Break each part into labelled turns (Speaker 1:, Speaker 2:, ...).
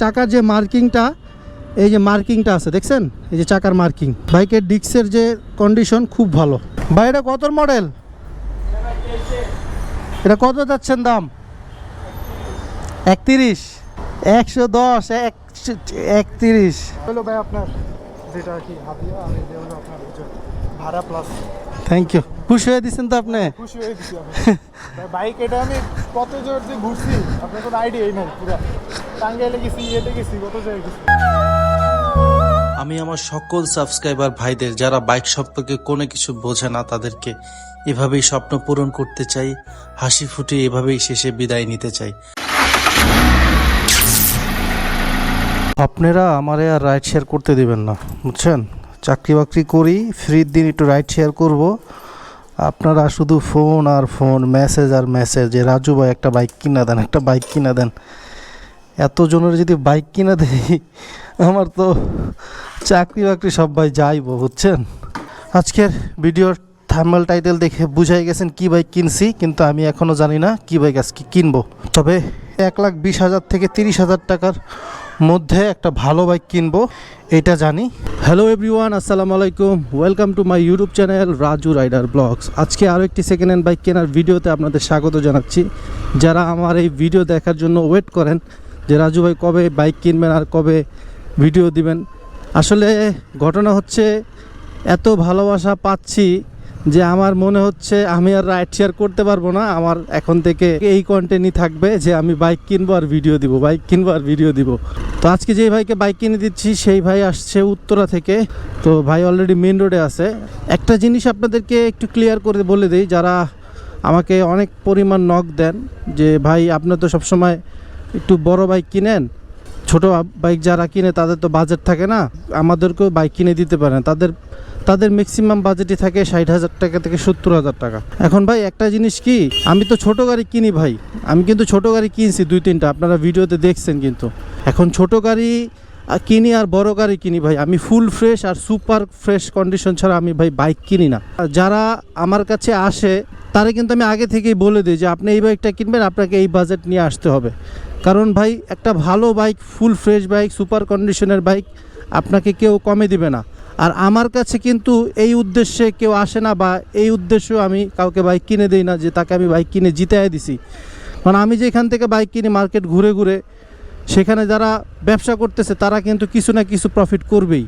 Speaker 1: চাকার যে মার্কিংটা এই যে মার্কিংটা আছে দেখছেন? এই যে চাকার মার্কিং। বাইকের ডিক্সের যে কন্ডিশন খুব ভালো। ভাই এটা কত মডেল এটা কত যাচ্ছেন দাম? একত্রিশ। একশো দশ একত্রিশ।
Speaker 2: হলো ভাই আপনার যেটা কি হাতিয়া আর এটা হলো আপনার ভাড়া প্লাস
Speaker 1: থ্যাংক ইউ খুশি হয়ে দিচ্ছেন তো আপনি?
Speaker 2: খুশি হয়ে ভাই, বাইক এটা আমি কত জোর যে ঘুরছি? আপনার কোনো আইডিয়াই নাই পুরো। টাঙ্গাইলে গেছি ইয়েতে গেছি কত জায়গায় গেছি।
Speaker 3: আমি আমার সকল সাবস্ক্রাইবার ভাইদের যারা বাইক সম্পর্কে কোনো কিছু বোঝে না তাদেরকে এভাবেই স্বপ্ন পূরণ করতে চাই হাসি ফুটে এভাবেই শেষে বিদায় নিতে চাই।
Speaker 1: আপনারা আমারে আর রাইড শেয়ার করতে দিবেন না বুঝছেন? চাকরি বাকরি করি ফ্রির দিন একটু রাইড শেয়ার করব। আপনারা শুধু ফোন আর ফোন মেসেজ আর মেসেজ যে রাজু ভাই একটা বাইক কিনা দেন একটা বাইক কিনা দেন। এত জনের যদি বাইক কিনা দেই, আমার তো চাকরি বাকরি সব ভাই যাইব, বুঝছেন? আজকের ভিডিওর থার্মাল টাইটেল দেখে বুঝাই গেছেন কি বাইক কিনছি, কিন্তু আমি এখনও জানি না কি বাইক আজকে কিনবো। তবে এক লাখ বিশ হাজার থেকে তিরিশ হাজার টাকার মধ্যে একটা ভালো বাইক কিনবো, এটা জানি। হ্যালো এভরিওয়ান আসসালামু আলাইকুম। Welcome to my YouTube channel Raju rider vlogs আজকে আরও একটি সেকেন্ড হ্যান্ড বাইক কেনার ভিডিওতে আপনাদের স্বাগত জানাচ্ছি। যারা আমার এই ভিডিও দেখার জন্য ওয়েট করেন যে রাজু ভাই কবে বাইক কিনবেন আর কবে ভিডিও দিবেন? আসলে ঘটনা হচ্ছে, এত ভালোবাসা পাচ্ছি যে আমার মনে হচ্ছে আমি আর রাইড শেয়ার করতে পারব না। আমার এখন থেকে এই কন্টেন্টই থাকবে যে আমি বাইক কিনবো আর ভিডিও দিব বাইক কিনবো আর ভিডিও দিব। তো আজকে যেই ভাইকে বাইক কিনে দিচ্ছি, সেই ভাই আসছে উত্তরা থেকে। তো ভাই অলরেডি মেন রোডে আছে। একটা জিনিস আপনাদেরকে একটু ক্লিয়ার করে বলে দিই, যারা আমাকে অনেক পরিমাণ নক দেন যে, ভাই আপনার তো সবসময় একটু বড় বাইক কিনেন, ছোট বাইক যারা কিনে তাদের তো বাজেট থাকে না, আমাদেরকেও বাইক কিনে দিতে পারেন। তাদের তাদের ম্যাক্সিমাম বাজেটই থাকে ষাট হাজার টাকা থেকে সত্তর হাজার টাকা। এখন ভাই, একটা জিনিস কি, আমি তো ছোট গাড়ি কিনি ভাই। আমি কিন্তু ছোট গাড়ি কিনছি দুই, তিনটা, আপনারা ভিডিওতে দেখছেন কিন্তু। এখন ছোট গাড়ি কিনি আর বড় গাড়ি কিনি ভাই। আমি ফুল ফ্রেশ আর সুপার ফ্রেশ কন্ডিশন ছাড়া আমি ভাই বাইক কিনি না। যারা আমার কাছে আসে, তারা কিন্তু আমি আগে থেকেই বলে দিই যে, আপনি এই বাইকটা কিনবেন, আপনাকে এই বাজেট নিয়ে আসতে হবে। কারণ ভাই, একটা ভালো bike full fresh bike super কন্ডিশনের বাইক আপনাকে কেউ কমে দিবে না। আর আমার কাছে কিন্তু এই উদ্দেশ্যে কেউ আসে না বা এই উদ্দেশ্যেও আমি কাউকে বাইক কিনে দিই না যে তাকে আমি বাইক কিনে জিতাই দিছি। কারণ আমি যেখান থেকে বাইক কিনি মার্কেট ঘুরে ঘুরে, সেখানে যারা ব্যবসা করতেছে তারা কিন্তু কিছু না কিছু প্রফিট করবেই।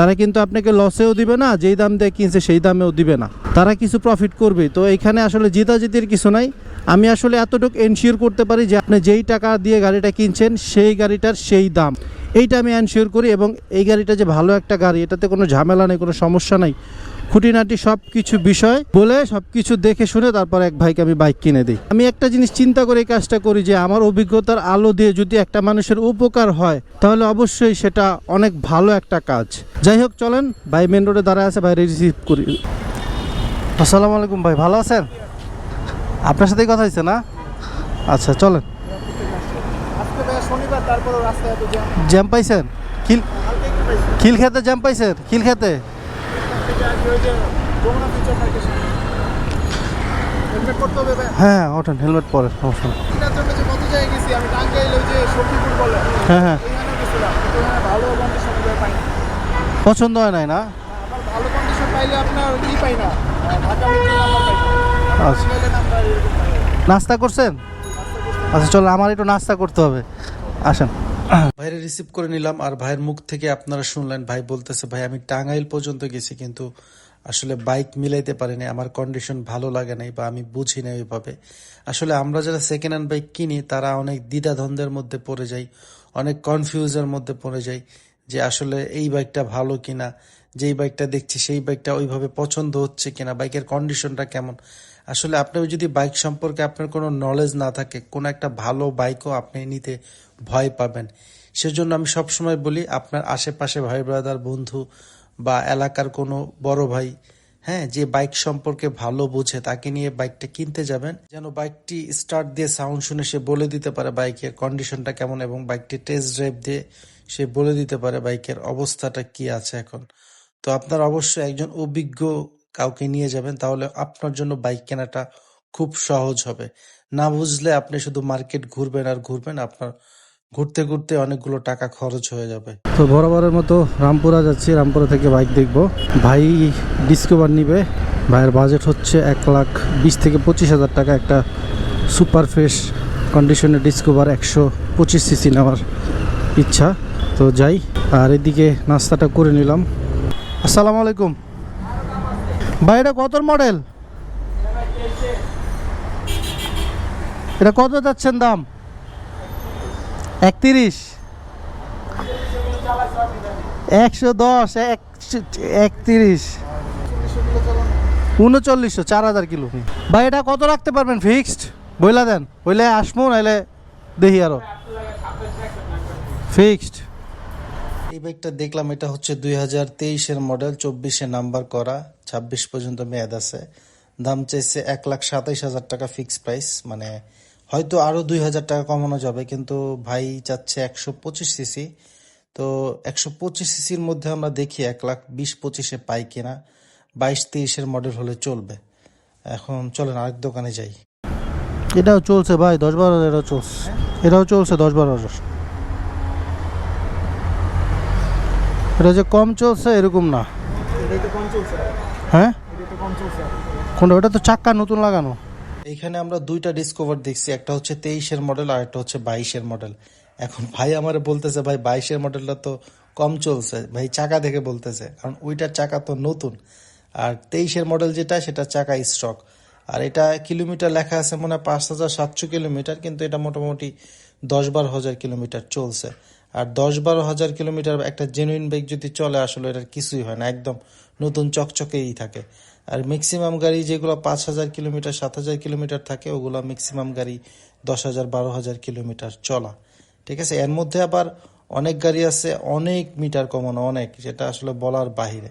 Speaker 1: তারা কিন্তু আপনাকে লসেও দিবে না, যেই দাম দিয়ে কিনছে সেই দামেও দিবে না। তারা কিছু প্রফিট করবে। তো এখানে আসলে জিতাজিতির কিছু নাই। আমি আসলে এতটুকু এনশিওর করতে পারি যে আপনি যেই টাকা দিয়ে গাড়িটা কিনছেন, সেই গাড়িটার সেই দাম। এইটা আমি এনশিওর করি এবং এই গাড়িটা যে ভালো একটা গাড়ি, এটাতে কোনো ঝামেলা নেই, কোনো সমস্যা নাই। খুঁটিনাটি সব কিছু বিষয় বলে সব কিছু দেখে শুনে তারপর এক ভাইকে আমি বাইক কিনে দিই। আমি একটা জিনিস চিন্তা করে এই কাজটা করি যে আমার অভিজ্ঞতার আলো দিয়ে যদি একটা মানুষের উপকার হয় তাহলে অবশ্যই সেটা অনেক ভালো একটা কাজ। যাই হোক চলেন ভাই মেন রোডে দাঁড়ায় আছে ভাই রিসিভ করি। আসসালামু আলাইকুম ভাই ভালো আছেন? আপনার সাথেই কথা হয়েছে না? আচ্ছা চলেন।
Speaker 2: জ্যাম
Speaker 1: পাইছেন? খিল খিল খেতে জ্যাম পাইছেন? খিল খেতে হ্যাঁ ওঠেন হেলমেট পরে হ্যাঁ হ্যাঁ। পছন্দ হয় নাই না? আচ্ছা। নাস্তা করছেন? আচ্ছা চলো আমার একটু নাস্তা করতে হবে। আসেন।
Speaker 3: ভাইরে রিসিভ করে নিলাম, আর ভাইয়ের মুখ থেকে আপনারা শুনলেন, ভাই বলতেছে, ভাই, আমি টাঙ্গাইল পর্যন্ত গেছি, কিন্তু আসলে বাইক মিলাইতে পারিনি, আমার কন্ডিশন ভালো লাগে নাই বা আমি বুঝি না ওইভাবে। আসলে আমরা যারা সেকেন্ড হ্যান্ড বাইক কিনি, তারা অনেক দ্বিধাদ্বন্দ্বের মধ্যে পড়ে যাই, অনেক কনফিউজের মধ্যে পড়ে যাই যে আসলে এই বাইকটা ভালো কিনা, যেই বাইকটা দেখছি, সেই বাইকটা ওইভাবে পছন্দ হচ্ছে কিনা বাইকের কন্ডিশনটা কেমন? আসলে আপনার যদি বাইক সম্পর্কে আপনার কোনো নলেজ না থাকে, কোনো একটা ভালো বাইকও আপনি নিতে ভয় পাবেন। সেজন্য আমি সবসময় বলি, আপনার আশেপাশে ভাই ব্রাদার বন্ধু বা এলাকার কোনো বড় ভাই হ্যাঁ যে বাইক সম্পর্কে ভালো বোঝে, তাকে নিয়ে বাইকটা কিনতে যাবেন। যেন বাইকটি স্টার্ট দিয়ে সাউন্ড শুনে সে বলে দিতে পারে বাইকের কন্ডিশনটা কেমন এবং বাইকটি টেস্ট ড্রাইভ দিয়ে সে বলে দিতে পারে বাইকের অবস্থাটা কি আছে এখন। তো আপনার অবশ্যই একজন অভিজ্ঞ কাউকে নিয়ে যাবেন, তাহলে আপনার জন্য বাইক কেনাটা খুব সহজ হবে। না বুঝলে আপনি শুধু মার্কেট ঘুরবেন আর ঘুরবেন, আপনার ঘুরতে ঘুরতে অনেকগুলো টাকা খরচ হয়ে যাবে।
Speaker 1: তো বরাবরের মতো রামপুরা যাচ্ছি, রামপুরা থেকে বাইক দেখব। ভাই ডিসকভার নিবে। ভাইয়ের বাজেট হচ্ছে এক লাখ বিশ থেকে পঁচিশ হাজার টাকা, একটা সুপার ফ্রেশ কন্ডিশনের ডিসকভার একশো পঁচিশ সিসি নেওয়ার ইচ্ছা। তো যাই, আর এদিকে নাস্তাটা করে নিলাম। আসসালামু আলাইকুম। ভাই এটা কত মডেল? এটা কত যাচ্ছেন দাম? একত্রিশ। একশো দশ একত্রিশ। উনচল্লিশশো, চার হাজার কিলো। ভাই, এটা কত রাখতে পারবেন? ফিক্সড? বইলা দেন। বইলে আসমু, নাইলে দেখি আরও। ফিক্সড।
Speaker 3: এই দেখলাম, এটা হচ্ছে দুই হাজার তেইশের মডেল, চব্বিশে নাম্বার করা, ছাব্বিশ পর্যন্ত মেয়াদ আছে। দাম চাইছে এক লাখ সাতাইশ হাজার টাকা ফিক্স প্রাইস মানে হয়তো আরও দুই হাজার টাকা কমানো যাবে, কিন্তু ভাই চাচ্ছে একশো পঁচিশ সিসি তো একশো পঁচিশ সিসির মধ্যে আমরা দেখি এক লাখ বিশ পঁচিশে পাই কিনা, বাইশ তেইশের মডেল হলে চলবে। এখন চলেন আরেক দোকানে যাই।
Speaker 1: এটাও চলছে ভাই, দশ বারো এটাও চলছে। এটাও চলছে দশ বারো হাজার। এটা যে কম চলছে, এরকম না। হ্যাঁ? কোনটা? ওটা তো চাক্কা নতুন লাগানো।
Speaker 3: এইখানে আমরা দুইটা ডিসকভার দেখছি, একটা হচ্ছে তেইশের মডেল আর একটা হচ্ছে বাইশের মডেল এখন ভাই আমার বলতেছে, ভাই, বাইশের মডেলটা তো কম চলছে। ভাই চাকা দেখে বলতেছে, কারণ ওইটার চাকা তো নতুন। আর তেইশের মডেল যেটা, সেটা চাকা স্টক আর এটা কিলোমিটার লেখা আছে মনে হয় পাঁচ হাজার সাতশো কিলোমিটার কিন্তু এটা মোটামুটি দশ বারো হাজার কিলোমিটার চলছে। আর দশ বারো হাজার কিলোমিটার একটা জেনুইন বাইক যদি চলে আসলে এটার কিছুই হয় না, একদম নতুন চকচকেই থাকে। আর ম্যাক্সিমাম গাড়ি যেগুলো পাঁচ হাজার কিলোমিটার, সাত হাজার কিলোমিটার থাকে, ওগুলো ম্যাক্সিমাম গাড়ি দশ হাজার, বারো হাজার কিলোমিটার চলা। ঠিক আছে? এর মধ্যে আবার অনেক গাড়ি আছে, অনেক মিটার কমানো অনেক যেটা আসলে বলার বাহিরে।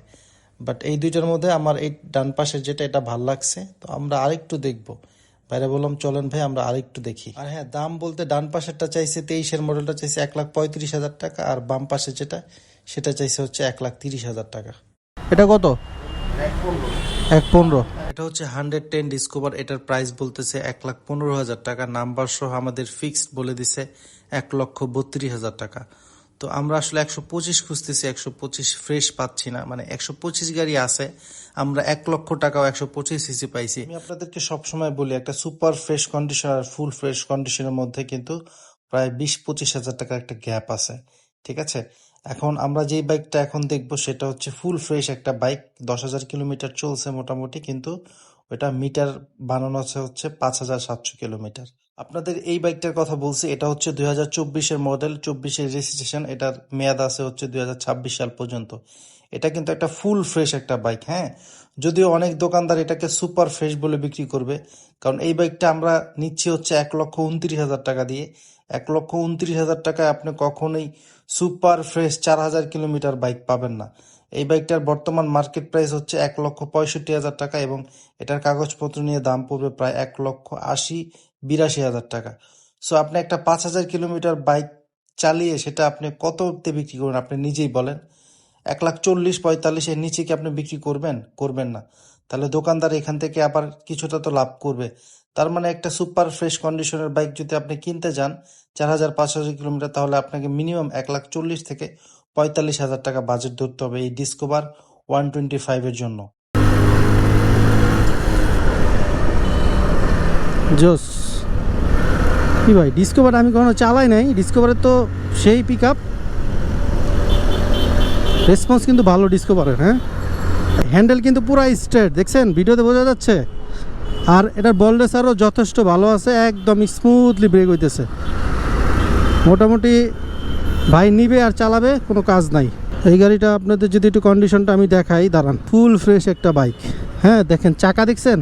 Speaker 3: বাট এই দুইটার মধ্যে আমার এই ডান পাশের যেটা, এটা ভালো লাগছে। তো আমরা আরেকটু দেখব। বাইরে বললাম চলেন ভাই আমরা আরেকটু দেখি। আর হ্যাঁ দাম বলতে ডান পাশেরটা চাইছে তেইশের মডেলটা চাইছে এক লাখ পঁয়ত্রিশ হাজার টাকা আর বাম পাশে যেটা সেটা চাইছে হচ্ছে এক লাখ তিরিশ হাজার টাকা।
Speaker 1: এটা কত? এক পনেরো।
Speaker 3: এটা হচ্ছে হান্ড্রেড টেন ডিসকভার এটার প্রাইস বলতেছে এক লাখ পনেরো হাজার টাকা। নাম্বার সহ আমাদের ফিক্সড বলে দিছে এক লক্ষ বত্রিশ হাজার টাকা। তো আমরা আসলে একশো পঁচিশ খুঁজতেছি, একশো পঁচিশ ফ্রেশ পাচ্ছি না। মানে একশো পঁচিশ গাড়ি আছে, আমরা এক লক্ষ টাকাও একশো পঁচিশ সিসি পাইছি। আমি আপনাদেরকে সবসময় বলি, একটা সুপার ফ্রেশ কন্ডিশন আর ফুল ফ্রেশ কন্ডিশনের মধ্যে কিন্তু প্রায় বিশ পঁচিশ হাজার টাকার একটা গ্যাপ আছে, ঠিক আছে? এখন আমরা যেই বাইকটা এখন দেখব, সেটা হচ্ছে ফুল ফ্রেশ একটা বাইক দশ হাজার কিলোমিটার চলছে মোটামুটি, কিন্তু ওটা মিটার বানানো হচ্ছে পাঁচ হাজার সাতশো কিলোমিটার। আপনাদের এই বাইকটার কথা বলছি, এটা হচ্ছে দুই হাজার চব্বিশের মডেল চব্বিশের রেজিস্ট্রেশন এটার মেয়াদ আছে হচ্ছে দুই হাজার ছাব্বিশ সাল পর্যন্ত। এটা কিন্তু একটা ফুল ফ্রেশ একটা বাইক হ্যাঁ? যদিও অনেক দোকানদার এটাকে সুপার ফ্রেশ বলে বিক্রি করবে, কারণ এই বাইকটা আমরা নিচ্ছি হচ্ছে এক লক্ষ উনত্রিশ হাজার টাকা দিয়ে। এক লক্ষ উনত্রিশ হাজার টাকায় আপনি কখনোই সুপার ফ্রেশ চার হাজার কিলোমিটার বাইক পাবেন না। এই বাইকটার বর্তমান মার্কেট প্রাইস হচ্ছে এক লক্ষ পঁয়ষট্টি হাজার টাকা এবং এটার কাগজপত্র নিয়ে দাম পড়বে প্রায় এক লক্ষ আশি বিরাশি হাজার টাকা। সো আপনি একটা পাঁচ হাজার কিলোমিটার বাইক চালিয়ে সেটা আপনি কততে বিক্রি করবেন আপনি নিজেই বলেন। এক লাখ চল্লিশ পঁয়তাল্লিশের নিচে কি আপনি বিক্রি করবেন? করবেন না। তাহলে দোকানদার এখান থেকে আবার কিছুটা তো লাভ করবে। তার মানে একটা সুপার ফ্রেশ কন্ডিশনের বাইক যদি আপনি কিনতে যান, চার হাজার, পাঁচ হাজার কিলোমিটার, তাহলে আপনাকে মিনিমাম এক লাখ চল্লিশ থেকে পঁয়তাল্লিশ হাজার টাকা বাজেট ধরতে হবে এই ডিসকভার ওয়ান টোয়েন্টি ফাইভের জন্য।
Speaker 1: জোস। কি ভাই ডিসকভার আমি কখনো চালাই নাই। ডিসকভারের তো সেই পিক আপ রেসপন্স কিন্তু ভালো ডিসকভারের হ্যাঁ? হ্যান্ডেল কিন্তু পুরো স্ট্রেট দেখছেন? ভিডিওতে বোঝা যাচ্ছে? আর এটার বলডেস আরও যথেষ্ট ভালো আছে, একদম স্মুথলি ব্রেক হইতেছে। মোটামুটি ভাই নিবে আর চালাবে, কোনো কাজ নাই। এই গাড়িটা আপনাদের যদি একটু কন্ডিশনটা আমি দেখাই, দাঁড়ান। ফুল ফ্রেশ একটা বাইক হ্যাঁ দেখেন, চাকা দেখছেন?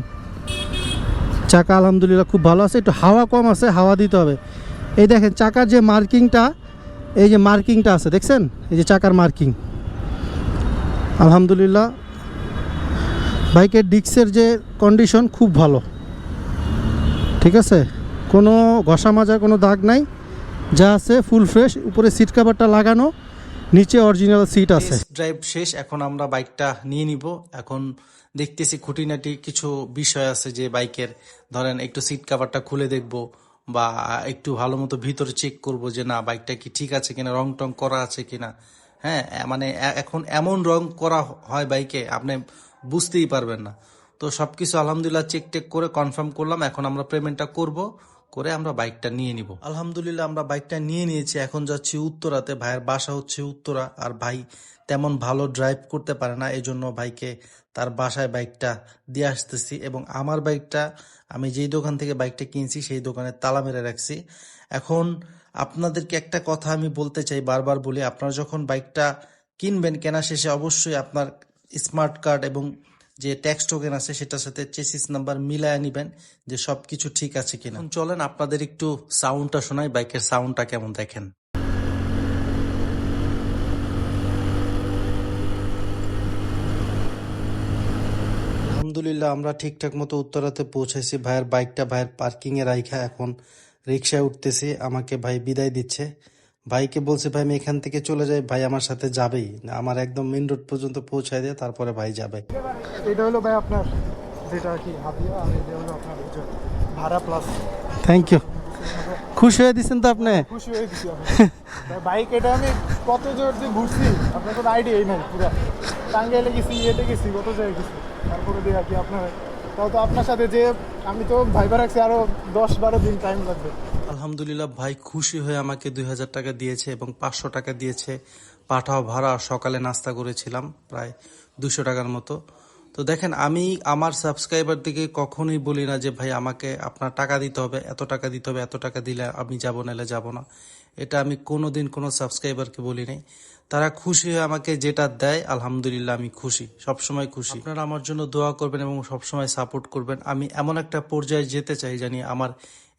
Speaker 1: চাকা আলহামদুলিল্লাহ খুব ভালো আছে, একটু হাওয়া কম আছে, হাওয়া দিতে হবে। এই দেখেন, চাকার যে মার্কিংটা, এই যে মার্কিংটা আছে, দেখছেন? এই যে চাকার মার্কিং। আলহামদুলিল্লাহ, বাইকের ডিক্সের যে কন্ডিশন খুব ভালো। ঠিক আছে? কোনো ঘষা মাজার কোনো দাগ নাই, যা আছে ফুল ফ্রেশ উপরে সিট কাভারটা লাগানো। নিচে অরিজিনাল সিট আছে।
Speaker 3: ড্রাইভ শেষ, এখন আমরা বাইকটা নিয়ে নিব। এখন দেখতেছি খুঁটিনাটি কিছু বিষয় আছে যে বাইকের ধরেন একটু সিট কাভারটা খুলে দেখব বা একটু ভালো মতো ভিতরে চেক করব যে না বাইকটা কি ঠিক আছে কিনা রং টং করা আছে কিনা। হ্যাঁ মানে এখন এমন রং করা হয় বাইকে আপনি বুঝতেই পারবেন না। তো সবকিছু আলহামদুলিল্লাহ চেক টেক করে কনফার্ম করলাম, এখন আমরা পেমেন্টটা করব। করে আমরা বাইকটা নিয়ে নিব। আলহামদুলিল্লাহ, আমরা বাইকটা নিয়ে নিয়েছি। এখন যাচ্ছি উত্তরাতে। ভাইয়ের বাসা হচ্ছে উত্তরা। আর ভাই তেমন ভালো ড্রাইভ করতে পারে না এই জন্য ভাইকে তার বাসায় বাইকটা দিয়ে আসতেছি। এবং আমার বাইকটা, আমি যেই দোকান থেকে বাইকটা কিনছি, সেই দোকানে তালা মেরে রাখছি। এখন আপনাদেরকে একটা কথা আমি বলতে চাই, বারবার বলি, আপনারা যখন বাইকটা কিনবেন কেনা শেষে অবশ্যই আপনার স্মার্ট কার্ড এবং যে ট্যাক্স টোকেন আছে, সেটার সাথে চেসিস নাম্বার মিলায় নিবেন যে সব কিছু ঠিক আছে কিনা। চলেন আপনাদের একটু সাউন্ডটা শোনাই বাইকের সাউন্ডটা কেমন দেখেন। আলহামদুলিল্লাহ, আমরা ঠিকঠাক মতো উত্তরাতে পৌঁছেছি। ভাইয়ের বাইকটা ভাইয়ের পার্কিং এ রাইখা এখন রিক্সায় উঠতেছি, আমাকে ভাই বিদায় দিচ্ছে। ভাইকে বলছে ভাই আমি এখান থেকে চলে যাই ভাই আমার সাথে যাবেই। না, আমার একদম মেন রোড পর্যন্ত পৌঁছায় দেয় তারপরে ভাই যাবে।
Speaker 2: এটা হলো ভাই আপনার যেটা কি হাতিয়া আর এটা হলো আপনার ভাড়া প্লাস
Speaker 1: থ্যাংক ইউ খুশি হয়ে দিচ্ছেন তো আপনি?
Speaker 2: খুশি হয়ে ভাই বাইক এটা আমি কত জোর দিয়ে ঘুরছি আপনার কোনো আইডিয়াই নাই পুরা। টাঙ্গাইলে গেছি ইয়েতে গেছি কত জায়গায় গেছি তারপরে দিয়ে আর কি আপনার তো আপনার সাথে যে আমি তো ভাইবার রাখছি আরও দশ বারো দিন টাইম লাগবে।
Speaker 3: আলহামদুলিল্লাহ, ভাই খুশি হয়ে আমাকে দুই হাজার টাকা দিয়েছে এবং পাঁচশো টাকা দিয়েছে। পাঠাও ভাড়া, সকালে নাস্তা করেছিলাম প্রায় দুশো টাকার মতো। তো দেখেন, আমি আমার সাবস্ক্রাইবার দিকে কখনোই বলি না যে, ভাই, আমাকে আপনার টাকা দিতে হবে, এত টাকা দিতে হবে, এত টাকা দিলে আমি যাব, নাহলে যাব না। এটা আমি কোনোদিন কোনো সাবস্ক্রাইবারকে বলি নাই তারা খুশি হয়ে আমাকে যেটা দেয়, আলহামদুলিল্লাহ আমি খুশি, সবসময় খুশি। আপনারা আমার জন্য দোয়া করবেন এবং সবসময় সাপোর্ট করবেন। আমি এমন একটা পর্যায়ে যেতে চাই জানি আমার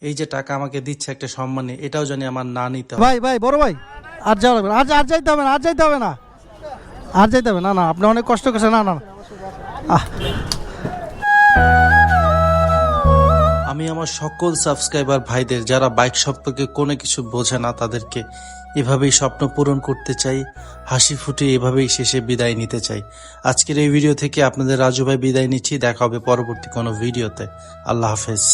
Speaker 3: এই যে টাকা আমাকে দিচ্ছে একটা সম্মানে, এটাও জানি আমার না নিতে
Speaker 1: ভাই ভাই, বড় ভাই, আর যাওয়া লাগবে আর আর যাইতে হবে না, আর যাইতে হবে না। আর যাইতে হবে না না, আপনি অনেক কষ্ট করছেন, না না না। আহ।
Speaker 3: আমি আমার সকল সাবস্ক্রাইবার ভাইদের, যারা বাইক সম্পর্কে কোনো কিছু বোঝে না, তাদেরকে এভাবেই স্বপ্ন পূরণ করতে চাই, হাসি ফুটে এভাবেই শেষে বিদায় নিতে চাই। আজকের এই ভিডিও থেকে আপনাদের রাজু ভাই বিদায় নিচ্ছি, দেখা হবে পরবর্তী কোনো ভিডিওতে। আল্লাহ হাফেজ।